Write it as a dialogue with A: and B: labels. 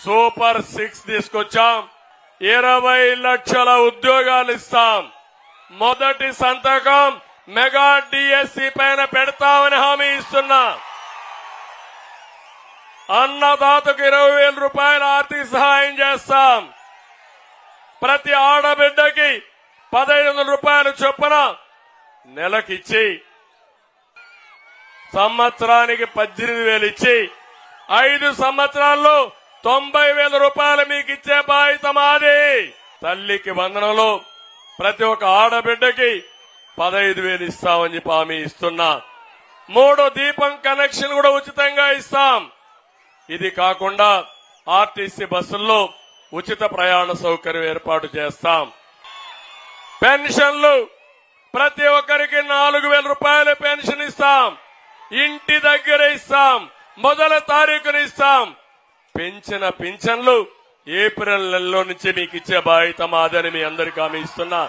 A: Super six తీసుకొచ్చాం. ఇరవై లక్షల ఉద్యోగాలు ఇస్తాం. మొదటి సంతకం మెగా డిఎస్సి పైన పెడతామని హామీ ఇస్తున్నా. అన్నదాతకు ఇరవై వేల రూపాయల ఆర్థిక సహాయం చేస్తాం. ప్రతి ఆడబిడ్డకి పదహైదు వందల రూపాయలు చొప్పున నెలకిచ్చి సంవత్సరానికి పద్దెనిమిది వేలు ఇచ్చి ఐదు సంవత్సరాల్లో తొంభై వేల రూపాయలు మీకు ఇచ్చే బాధ్యత మాది. తల్లికి వందనలు ప్రతి ఒక్క ఆడబిడ్డకి పదహైదు వేలు ఇస్తామని చెప్పి హామీ ఇస్తున్నా. మూడు దీపం కనెక్షన్ కూడా ఉచితంగా ఇస్తాం. ఇది కాకుండా ఆర్టీసీ బస్సుల్లో ఉచిత ప్రయాణ సౌకర్యం ఏర్పాటు చేస్తాం. పెన్షన్లు ప్రతి ఒక్కరికి నాలుగు వేల రూపాయలు పెన్షన్ ఇస్తాం. ఇంటి దగ్గర ఇస్తాం. మొదల తారీఖున ఇస్తాం. పెంచిన పింఛన్లు ఏప్రిల్ నెలలో నుంచి మీకు ఇచ్చే బాధ్యత మాదని మీ అందరికీ హామీ ఇస్తున్నా.